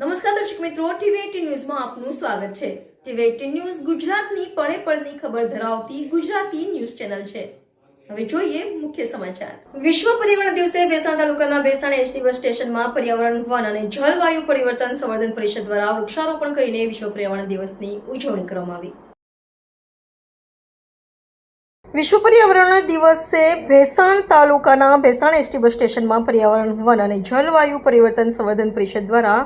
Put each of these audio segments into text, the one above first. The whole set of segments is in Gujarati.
નમસ્કાર દર્શક મિત્રો ટીવી એટીન ન્યૂઝમાં આપનું સ્વાગત છે. ટીવી એટીન ન્યૂઝ ગુજરાતની પળે પળની ખબર ધરાવતી ગુજરાતી ન્યૂઝ ચેનલ છે. હવે જોઈએ મુખ્ય સમાચાર. વિશ્વ પર્યાવરણ દિવસે બેસાણ તાલુકાના બેસાણ એચડી બસ સ્ટેશનમાં પર્યાવરણ વન અને જળવાયુ પરિવર્તન સંવર્ધન પરિષદ દ્વારા વૃક્ષારોપણ કરીને વિશ્વ પર્યાવરણ દિવસની ઉજવણી કરવામાં આવી. વિશ્વ પર્યાવરણ દિવસે ભેસાણ તાલુકાના ભેસાણ એસટી બસ સ્ટેશનમાં પર્યાવરણ વન અને જલવાયુ પરિવર્તન સંવર્ધન પરિષદ દ્વારા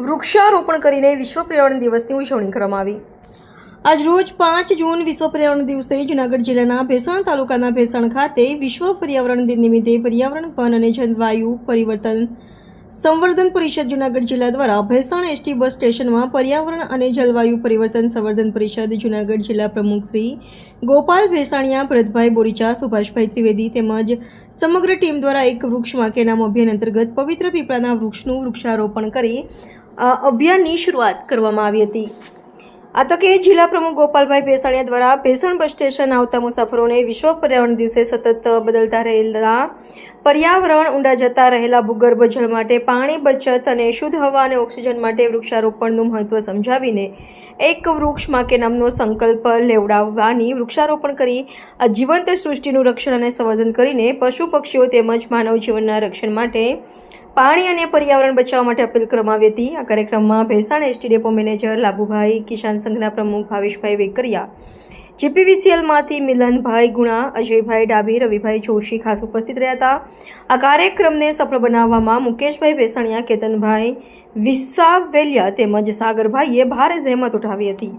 વૃક્ષારોપણ કરીને વિશ્વ પર્યાવરણ દિવસની ઉજવણી કરવામાં આવી. આજ રોજ પાંચ જૂન વિશ્વ પર્યાવરણ દિવસે જૂનાગઢ જિલ્લાના ભેસાણ તાલુકાના ભેસાણ ખાતે વિશ્વ પર્યાવરણ દિન નિમિત્તે પર્યાવરણ, વન અને જલવાયુ પરિવર્તન સંવર્ધન પરિષદ જૂનાગઢ જિલ્લા દ્વારા ભેસાણ એસટી બસ સ્ટેશનમાં પર્યાવરણ અને જલવાયુ પરિવર્તન સંવર્ધન પરિષદ જૂનાગઢ જિલ્લા પ્રમુખ શ્રી ગોપાલ ભેસાણિયા, ભરતભાઈ બોરીચા, સુભાષભાઈ ત્રિવેદી તેમજ સમગ્ર ટીમ દ્વારા એક વૃક્ષ વાકે નામ અભિયાન અંતર્ગત પવિત્ર પીપળાના વૃક્ષનું વૃક્ષારોપણ કરી અભિયાનની શરૂઆત કરવામાં આવી હતી. આ તકે જિલ્લા પ્રમુખ ગોપાલભાઈ ભેસાણિયા દ્વારા ભેસણ બસ સ્ટેશન આવતા મુસાફરોને વિશ્વ પર્યાવરણ દિવસે સતત બદલતા રહેલા પર્યાવરણ ઊંડા જતા રહેલા ભૂગર્ભ જળ માટે પાણી, બચત અને શુદ્ધ હવા અને ઓક્સિજન માટે વૃક્ષારોપણનું મહત્વ સમજાવીને એક વૃક્ષ માકે નામનો સંકલ્પ લેવડાવવાની વૃક્ષારોપણ કરી આ જીવંત સૃષ્ટિનું રક્ષણ અને સંવર્ધન કરીને પશુ પક્ષીઓ તેમજ માનવ જીવનના રક્ષણ માટે પાણી અને પર્યાવરણ બચાવવા માટે અપીલ કરવામાં આવી હતી. આ કાર્યક્રમમાં Bhesan ST depot manager Labhubhai કિસાન સંઘના પ્રમુખ ભાવેશભાઈ વેકરિયા, જીપીવીસીએલમાંથી મિલનભાઈ ગુણા, અજયભાઈ ડાભી, રવિભાઈ જોશી ખાસ ઉપસ્થિત રહ્યા હતા. આ કાર્યક્રમને સફળ બનાવવામાં મુકેશભાઈ ભેસાણિયા, કેતનભાઈ વિસાવેલિયા તેમજ સાગરભાઈએ ભારે જહેમત ઉઠાવી હતી.